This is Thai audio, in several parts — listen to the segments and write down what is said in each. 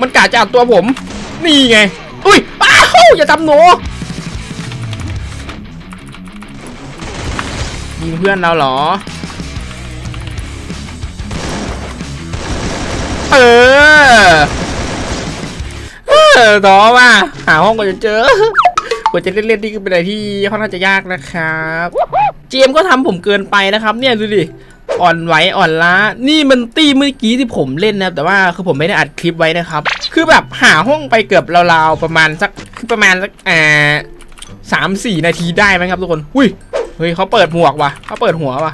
มันกาจะเอาตัวผม นี่ไง อุ้ย อ้าวอย่าทำหนูยิงเพื่อนเราเหรอ เออ เออท้อว่ะหาห้องก็จะเจอกว่าจะเล่นๆนี่ก็เป็นอะไรที่ค่อนข้างจะยากนะครับ เจมก็ทำผมเกินไปนะครับ เนี่ยดูดิ อ่อนไหวอ่อนล้า นี่มันตีเมื่อกี้ที่ผมเล่นนะครับแต่ว่าคือผมไม่ได้อัดคลิปไว้นะครับ คือแบบหาห้องไปเกือบราวๆประมาณสักคือประมาณสักอ่าสามสี่นาทีได้ไหมครับทุกคน อุ้ย เฮ้ยเขาเปิดหมวกว่ะเขาเปิดหัวว่ะ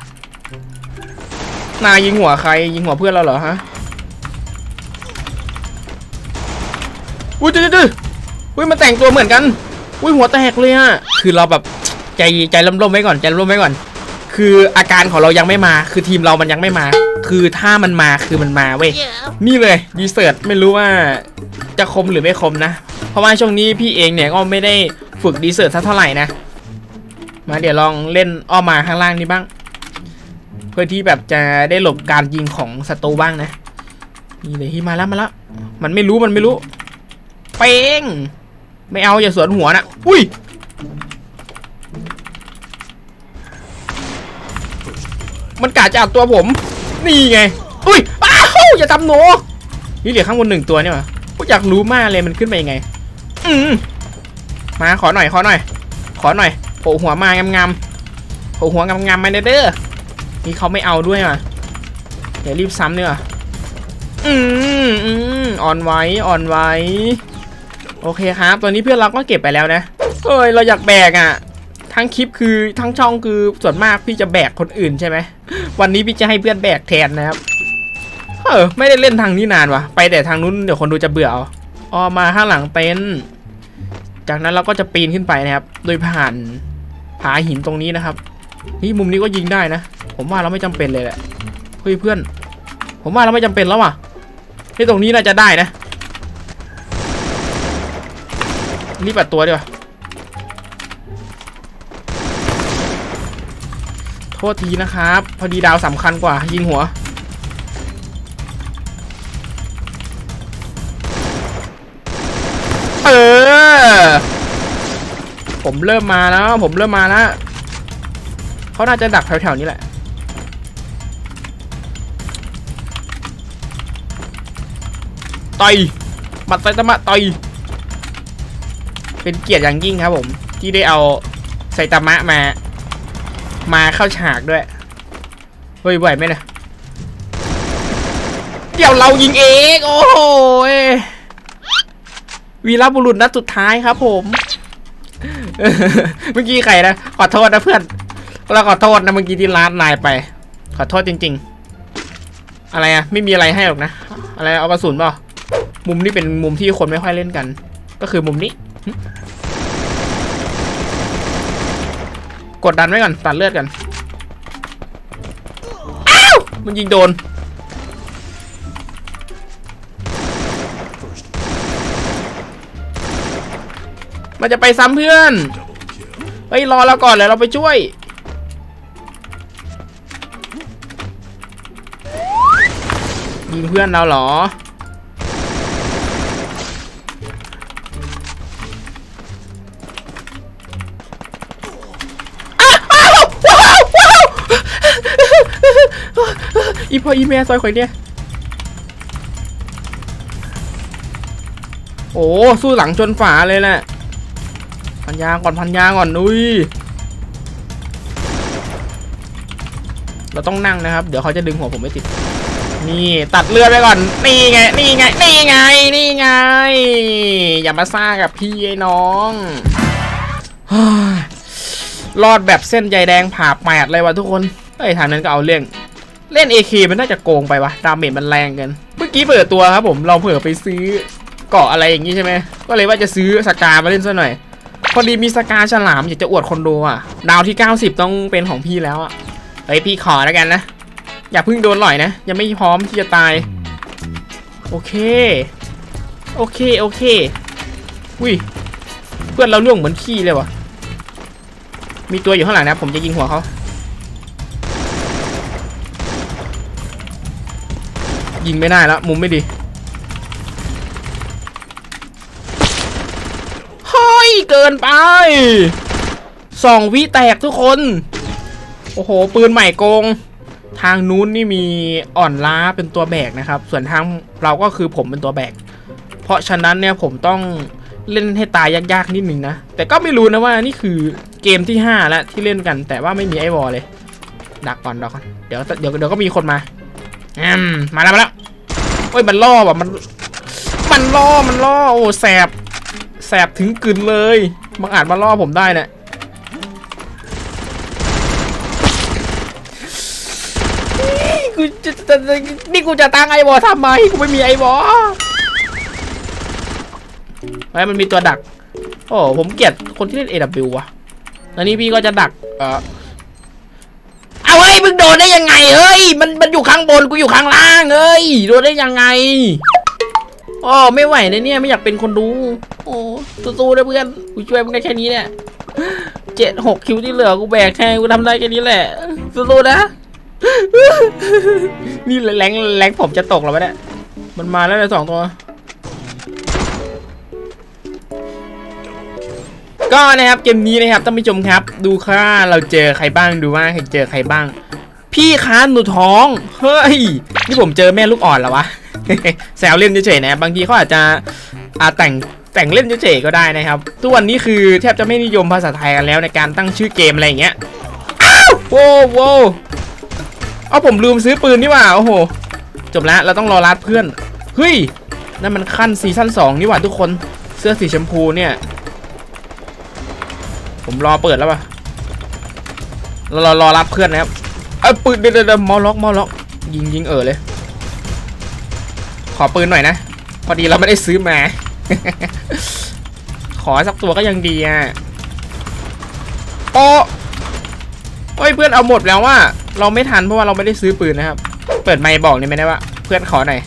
นายยิงหัวใครยิงหัวเพื่อนเราเหรอฮะ อุ้ยดือดอุ้ยมันแต่งตัวเหมือนกัน อุ้ยหัวแตกเลยอะคือเราแบบใจใจล่มๆไว้ก่อนใจล่มๆไว้ก่อน คืออาการของเรายังไม่มา คือทีมเรามันยังไม่มา คือถ้ามันมาคือมันมาเว้ย นี่เลยดีเซิร์ตไม่รู้ว่าจะคมหรือไม่คมนะ เพราะว่าช่วงนี้พี่เองเนี่ยก็ไม่ได้ฝึกดีเซิร์ตสักเท่าไหร่นะ มาเดี๋ยวลองเล่นอ้อมมาข้างล่างนี้บ้าง เพื่อที่แบบจะได้หลบการยิงของศัตรูบ้างนะ นี่เลยที่มาแล้วมาแล้ว มันไม่รู้มันไม่รู้ เป้ง ไม่เอาอย่าสวนหัวนะ อุ้ย มันกาจะเอาตัวผม นี่ไง อุ้ย อ้าวอย่าทำหนูนี่เหลือข้างบนหนึ่งตัวเนี่ยวะกูอยากรู้มากเลยมันขึ้นไปยังไง อืมมาขอหน่อยขอหน่อย ขอหน่อยโผล่หัวมางามๆโผล่หัวงามๆมาเด้อนี่เขาไม่เอาด้วยว่ะเดี๋ยวรีบซ้ำเนี่ยอืมอืมอ่อนไหวอ่อนไหวโอเคครับตอนนี้เพื่อนเราก็เก็บไปแล้วนะเอ้ยเราอยากแบกอะ ทั้งคลิปคือทั้งช่องคือส่วนมากพี่จะแบกคนอื่นใช่ไหมวันนี้พี่จะให้เพื่อนแบกแทนนะครับเออไม่ได้เล่นทางนี้นานวะไปแต่ทางนู้นเดี๋ยวคนดูจะเบื่อเอาออมาข้างหลังเต็นจากนั้นเราก็จะปีนขึ้นไปนะครับ โดยผ่านผาหินตรงนี้นะครับนี่มุมนี้ก็ยิงได้นะ ผมว่าเราไม่จำเป็นเลยแหละเฮ้ยเพื่อน ผมว่าเราไม่จำเป็นแล้วว่ะที่ตรงนี้น่าจะได้นะรีบปัดตัวดีกว่า โทษทีนะครับ พอดีดาวสำคัญกว่า ยิงหัว เออ ผมเริ่มมาแล้ว ผมเริ่มมาแล้วเขาน่าจะดักแถวๆนี้แหละ ต่อยมัดไซตามะต่อยเป็นเกียรติอย่างยิ่งครับผม ที่ได้เอาไซตามะมา มาเข้าฉากด้วย เฮ้ยไหวไหมนี่ยเดี๋ยวเรายิงเองโอ้โหวีรบุรุษนัดสุดท้ายครับผม เมื่อกี้ใครนะ ขอโทษนะเพื่อน เราขอโทษนะเมื่อกี้ที่ร้านนายไป ขอโทษจริง ๆ อะไรอะไม่มีอะไรให้หรอกนะ อะไรเอากระสุนเปล่ามุมนี้เป็นมุมที่คนไม่ค่อยเล่นกัน ก็คือมุมนี้ กดดันไว้ก่อนตัดเลือดกันอ้าวมันยิงโดนมันจะไปซ้ำเพื่อนเฮ้ยรอเราก่อนเลยเราไปช่วย ยิงเพื่อนเราเหรอ อีพออีเมลซอยข่อยเนี่ย โอ้สู้หลังชนฝาเลยแหละ พันยางก่อนพันยางก่อนนุ้ย เราต้องนั่งนะครับ เดี๋ยวเขาจะดึงหัวผมไม่ติด นี่ตัดเลือดไปก่อน นี่ไง นี่ไง นี่ไง นี่ไง อย่ามาซ่ากับพี่ไอ้น้องรอดแบบเส้นใยแดงผ่าแปดเลยวะทุกคนเฮ้ยทางนั้นก็เอาเรื่อง เล่น AK มันน่าจะโกงไปวะดาเมจมันแรงเกิน เมื่อกี้เปิดตัวครับผมเราเผื่อไปซื้อเกาะอะไรอย่างงี้ใช่ไหมก็เลยว่าจะซื้อสกามาเล่นซะหน่อย พอดีมีสกาฉลามอยากจะอวดคนดูอะ ดาวที่ 90 ต้องเป็นของพี่แล้วอะเฮ้ยพี่ขอแล้วกันนะ อย่าเพิ่งโดนหล่อยนะ ยังไม่พร้อมที่จะตาย โอเค โอเคโอเคอุ้ยเพื่อนเราล่วงเหมือนขี้เลยวะมีตัวอยู่ข้างหลังนะ ผมจะยิงหัวเขา ยิงไม่ได้แล้วมุมไม่ดีเฮ้ยเกินไปสองวิแตกทุกคน โอ้โห ปืนใหม่โกง ทางนู้นนี่มีอ่อนล้าเป็นตัวแบกนะครับ ส่วนทางเราก็คือผมเป็นตัวแบก เพราะฉะนั้นเนี่ยผมต้องเล่นให้ตายยากๆนิดหนึ่งนะ แต่ก็ไม่รู้นะว่านี่คือเกมที่ 5 แล้วที่เล่นกัน แต่ว่าไม่มีไอวอลเลย ดักก่อนดักก่อน เดี๋ยวเดี๋ยวเดี๋ยวก็มีคนมา อืมมาแล้วมาแล้วโอ้ยมันล่อว่ะมัน มันล่อมันล่อโอ้แสบแสบถึงกึนเลยบางอาจมาล่อผมได้นี่ยนี่กูจะจะนี่กูจะตั้งไอวอทำไมกูไม่มีไอวอไอ้ยมันมีตัวดัก โอ้ผมเกลียดคนที่เล่น AW ว่ะแล้วนี่พี่ก็จะดัก เออ เอาเฮ้ยมึงโดนได้ยังไงเฮ้ยมันมันอยู่ข้างบนกูอยู่ข้างล่างเฮ้ยโดนได้ยังไงโอ้ไม่ไหวนะเนี่ยไม่อยากเป็นคนดู โอ้สู้ๆนะเพื่อนกูช่วยมึงได้แค่นี้เนี่ยเจ็ดหกคิวที่เหลือกูแบกแค่กูทำได้แค่นี้แหละสู้ๆนะนี่แรงแรงผมจะตกแล้ววะเนี่ยมันมาแล้วเลยสองตัว ก็นะครับเกมนี้นะครับท่านผู้ชมครับ ดูค่ะเราเจอใครบ้างดูว่าใครเจอใครบ้าง พี่ค้าหนูท้องเฮ้ยนี่ผมเจอแม่ลูกอ่อนแล้ววะแซวเล่นเฉยๆนะบางทีเขาอาจจะอาแต่งแต่งเล่นเฉยๆก็ได้นะครับทุกวันนี้คือแทบจะไม่นิยมภาษาไทยกันแล้วในการตั้งชื่อเกมอะไรอย่างเงี้ยอ้าวโว้โว้เอาผมลืมซื้อปืนนี่ว่าโอ้โหจบแล้วเราต้องรอรัดเพื่อนเฮ้ยนั่นมันขั้นซีซั่น2นี่หว่าทุกคนเสื้อสีชมพูเนี่ย ผมรอเปิดแล้วป่ะรอรอรอรับเพื่อนนะครับเอ้ยปืนเดี๋ยวเดี๋ยวมอล็อกมอล็อกยิงยิงเออเลย ขอปืนหน่อยนะ พอดีเราไม่ได้ซื้อมา ขอสักตัวก็ยังดีอะโอ้เฮ้ยเพื่อนเอาหมดแล้วว่าเราไม่ทันเพราะว่าเราไม่ได้ซื้อปืนนะครับ เปิดไมค์บอกนี่ไม่ได้ว่าเพื่อนขอหน่อย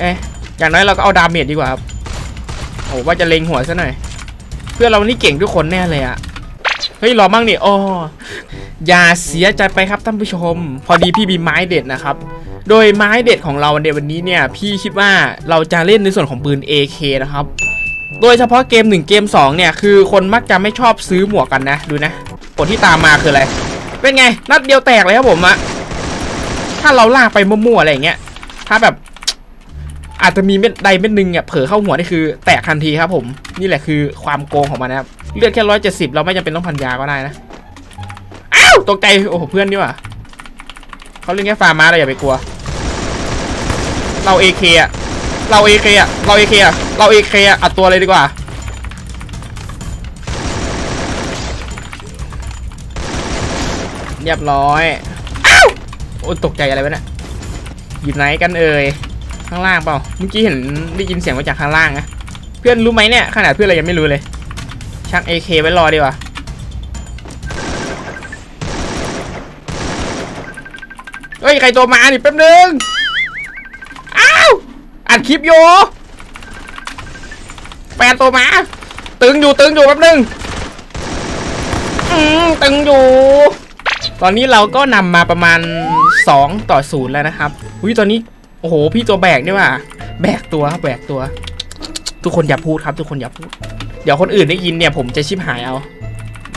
เอ้ยอย่างน้อยเราก็เอาดาเมจดีกว่าครับโอ้ว่าจะเล็งหัวซะหน่อย เพื่อนเรานี่เก่งทุกคนแน่เลยอะเฮ้ยรอมั่งนี่อ๋ออย่าเสียใจไปครับท่านผู้ชม พอดีพี่มีไม้เด็ดนะครับ โดยไม้เด็ดของเราในวันนี้เนี่ย พี่คิดว่าเราจะเล่นในส่วนของปืน AK นะครับ โดยเฉพาะเกม 1 เกม 2 เนี่ย คือคนมักจะไม่ชอบซื้อหมวกกันนะ ดูนะผลที่ตามมาคืออะไร เป็นไง นัดเดียวแตกเลยครับผมอะถ้าเราลากไปมั่วๆอะไรอย่างเงี้ย ถ้าแบบ อาจจะมีเม็ดใดเม็ดหนึ่งเนี่ยเผลอเข้าหัวนี่คือแตกทันทีครับผม นี่แหละคือความโกงของมันนะครับเลือดแค่ร้อยเจ็ดสิบเราไม่จำเป็นต้องพันยาก็ได้นะ อ้าวตกใจโอ้โหเพื่อนนี่ว่าเขาเล่นแค่ฟาร์มาเราอย่าไปกลัว เราเอเคอะเราเอเคอะเราเอเคอะเราเอเคอะอัดตัวเลยดีกว่าเรียบร้อย อ้าว โอ้ตกใจอะไรวะเนี่ยอยู่ไหนกันเอ่ย ข้างล่างเปล่า เมื่อกี้เห็นได้ยินเสียงมาจากข้างล่างนะ เพื่อนรู้ไหมเนี่ยขนาดเพื่อนเรายังไม่รู้เลย ชัก AK ไว้รอดีกว่าเฮ้ย ใครตัวมานี่แป๊บนึง อ้าว อัดคลิปอยู่ แปดตัวมา ตึงอยู่ตึงอยู่แป๊บนึง อืมตึงอยู่ ตอนนี้เราก็นำมาประมาณ 2 ต่อศูนย์แล้วนะครับ อุ้ยตอนนี้ อ้โห พี่ตัวแบกนี่ว่าแบกตัวครับแบกตัว ทุกคนอย่าพูดครับ ทุกคนอย่าพูด เดี๋ยวคนอื่นได้ยินเนี่ย ผมจะชิบหายเอา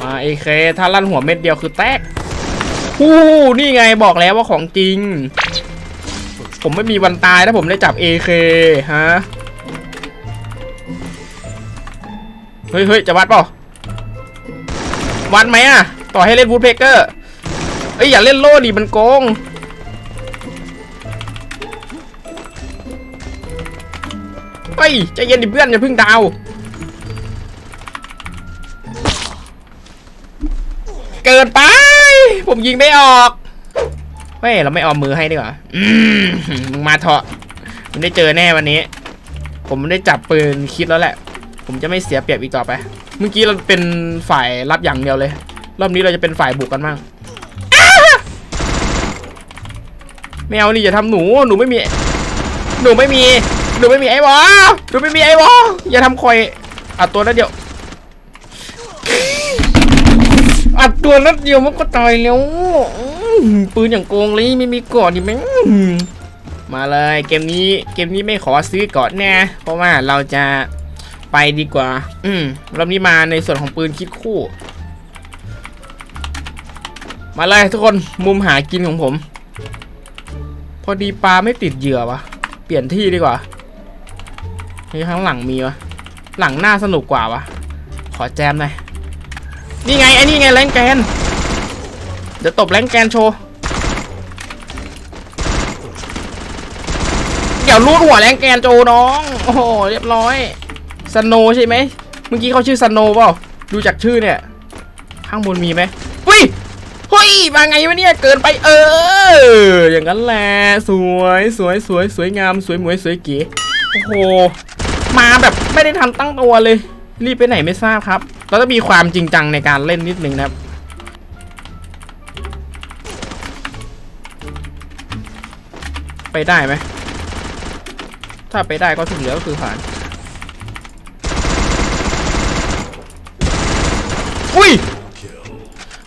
มาเอเค ถ้าลั่นหัวเม็ดเดียวคือแตกฮู้นี่ไงบอกแล้วว่าของจริง ผมไม่มีวันตายถ้าผมได้จับ AK ฮะ เฮ้ยเฮ้ยจะวัดเปล่าวัดไหมอะต่อให้เล่นวูดเพกเกอร์เอ้ยอย่าเล่นโล่ดิมันโกง เฮ้ยใจเย็นดิเพื่อนอย่าเพิ่งดาว เกินไป ผมยิงไม่ออกเฮ้ยเราไม่เอามือให้ดีกว่าอืมึงมาเถอะมึงได้เจอแน่วันนี้ ผมได้จับปืนคิดแล้วแหละ ผมจะไม่เสียเปรียบอีกต่อไป เมื่อกี้เราเป็นฝ่ายรับอย่างเดียวเลย รอบนี้เราจะเป็นฝ่ายบุกกันบ้างอ้าไม่เอานี่อย่าทำหนู หนูไม่มี หนูไม่มี หนูไม่มีไอ้บอหนูไม่มีไอ้บออย่าทำคอยอัดตัวนั้นเดียวอัดตัวนัดเดียวมันก็ตายแล้วปืนอย่างโกงเลยไม่มีกอนนี่แม่งมาเลยเกมนี้เกมนี้ไม่ขอซื้อกอนแน่เพราะว่าเราจะไปไปดีกว่า อืมรอบนี้มาในส่วนของปืนคิดคู่ มาเลยทุกคนมุมหากินของผม พอดีปลาไม่ติดเหยื่อวะเปลี่ยนที่ดีกว่า นี่ข้างหลังมีวะหลังหน้าสนุกกว่าวะขอแจมหน่อยนี่ไงไอ้นี่ไงแรงแกนเดี๋ยวตบแรงแกนโชว์เดี๋ยวรูดหัวแรงแกนโจน้องโอ้โหเรียบร้อยสโนใช่ไหมเมื่อกี้เขาชื่อสโนเปล่าดูจากชื่อเนี่ย ข้างบนมีไหมเฮ้ยเฮ้ยมาไงวะเนี่ยเกินไปเออ อย่างนั้นแหละสวยสวยสวยสวยงามสวยหมวยสวยเก๋โอ้โห มาแบบไม่ได้ทันตั้งตัวเลย รีบไปไหนไม่ทราบครับ เราต้องมีความจริงจังในการเล่นนิดนึงนะครับ ไปได้ไหม ถ้าไปได้ก็ที่เหลือก็คือผ่าน อุ้ย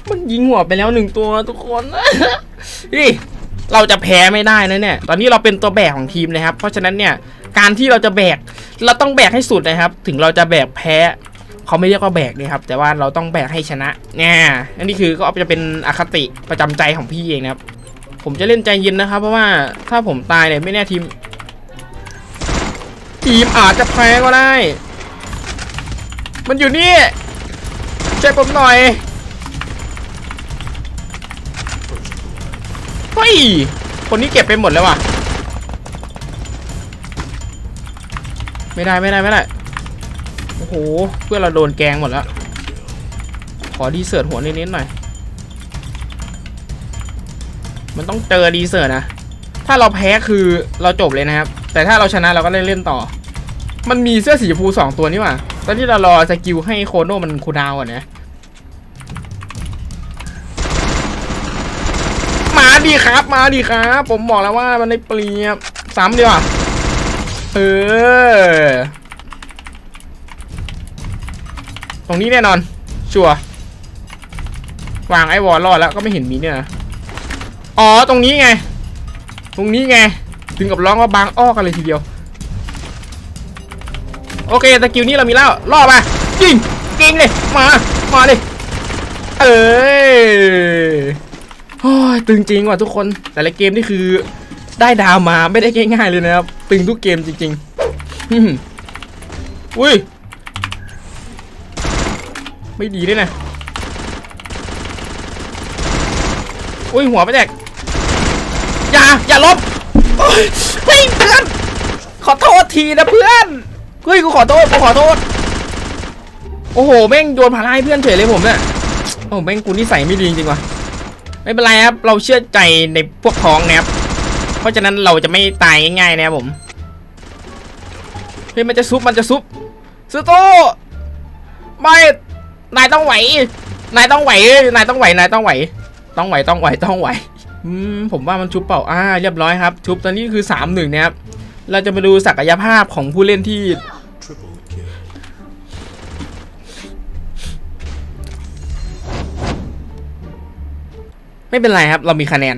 มันยิงหัวไปแล้วหนึ่งตัวทุกคนนี่เราจะแพ้ไม่ได้นะเนี่ย ตอนนี้เราเป็นตัวแบกของทีมนะครับ เพราะฉะนั้นเนี่ย การที่เราจะแบก เราต้องแบกให้สุดนะครับ ถึงเราจะแบกแพ้เขาไม่เรียกว่าแบกนะครับ แต่ว่าเราต้องแบกให้ชนะเนี่ยอันนี้คือก็จะเป็นอคติประจำใจของพี่เองนะครับ ผมจะเล่นใจเย็นนะครับ เพราะว่าถ้าผมตายเนี่ยไม่แน่ทีม ทีมอาจจะแพ้ก็ได้ มันอยู่นี่ช่วยผมหน่อยเฮ้ยคนนี้เก็บไปหมดแล้วว่ะ ไม่ได้ไม่ได้ไม่ได้โอ้โหเพื่อนเราโดนแกงหมดแล้ว ขอดีเสิร์ตหัวนิดๆหน่อย มันต้องเจอดีเสิร์ตนะ ถ้าเราแพ้คือเราจบเลยนะครับ แต่ถ้าเราชนะเราก็เล่นเล่นต่อ มันมีเสื้อสีชมพูสองตัวนี่หว่า ตอนที่เรารอสกิลให้โคโน่มันคูดาวก่อนนะมาดีครับ มาดีครับ ผมบอกแล้วว่ามันได้เปรียบซ้ำดีกว่า เออ ตรงนี้แน่นอน ชัวร์วางไอ้วอลรอดแล้วก็ไม่เห็นมีเนี่ยอ๋อ ตรงนี้ไง ตรงนี้ไง ถึงกับร้องว่าบางอ้อกันเลยทีเดียว โอเคสกิลนี้เรามีแล้วล่อมายิงยิงเลยมา มาเลยเอ้ยตึงจริงว่ะทุกคน แต่ละเกมนี่คือ ได้ดาวมาไม่ได้ง่ายๆเลยนะครับ ตึงทุกเกมจริงๆอุ้ย ไม่ดีด้วยนะ อุ้ย หัวไปแตกอย่า อย่าลบเฮ้ยเพื่อน ขอโทษทีนะเพื่อนเฮ้ยกูขอโทษกูขอโทษ โอ้โห แม่งโยนภาระให้เพื่อนเฉยเลยผมเนี่ยโอ้แม่งกูนิสัยไม่ดีจริงว่ะไม่เป็นไรครับ เราเชื่อใจในพวกพ้องนะครับ เพราะฉะนั้นเราจะไม่ตายง่ายๆนะครับผมเฮ้ยมันจะซุบมันจะซุบซูโต้ไม่นายต้องไหวนายต้องไหวนายต้องไหวนายต้องไหว ต้องไหวต้องไหวต้องไหวอืมผมว่ามันชุบเปล่าอ่าเรียบร้อยครับ ชุบตอนนี้คือ3ามหนึ่งนะครับเราจะมาดูศักยภาพของผู้เล่นที่ไม่เป็นไรครับ เรามีคะแนน